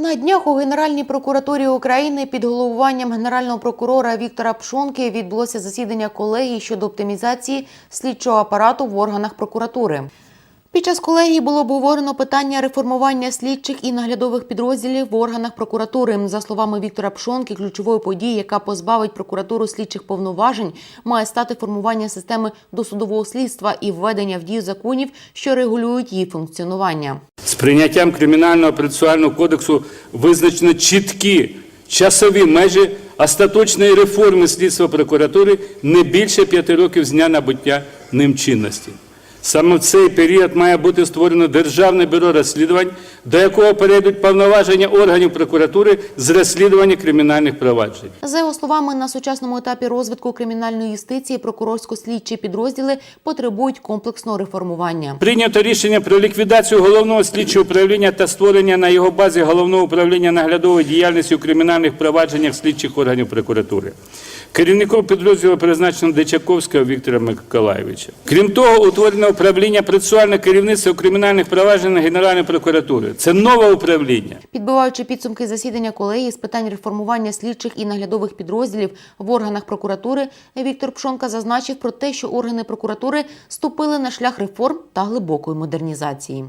На днях у Генеральній прокуратурі України під головуванням генерального прокурора Віктора Пшонки відбулося засідання колегії щодо оптимізації слідчого апарату в органах прокуратури. Під час колегії було обговорено питання реформування слідчих і наглядових підрозділів в органах прокуратури. За словами Віктора Пшонки, ключовою подією, яка позбавить прокуратуру слідчих повноважень, має стати формування системи досудового слідства і введення в дію законів, що регулюють її функціонування. З прийняттям кримінального процесуального кодексу визначено чіткі часові межі остаточної реформи слідства прокуратури не більше п'яти років з дня набуття ним чинності. Саме в цей період має бути створено Державне бюро розслідувань, до якого перейдуть повноваження органів прокуратури з розслідування кримінальних проваджень. За його словами, на сучасному етапі розвитку кримінальної юстиції прокурорсько-слідчі підрозділи потребують комплексного реформування. Прийнято рішення про ліквідацію головного слідчого управління та створення на його базі головного управління наглядової діяльності у кримінальних провадженнях слідчих органів прокуратури. Керівником підрозділу призначено Дичаковського Віктора Миколаєвича. Крім того, утворено управління процесуального керівництва у кримінальних провадженнях Генеральної прокуратури. Це нове управління. Підбиваючи підсумки засідання колегії з питань реформування слідчих і наглядових підрозділів в органах прокуратури, Віктор Пшонка зазначив про те, що органи прокуратури ступили на шлях реформ та глибокої модернізації.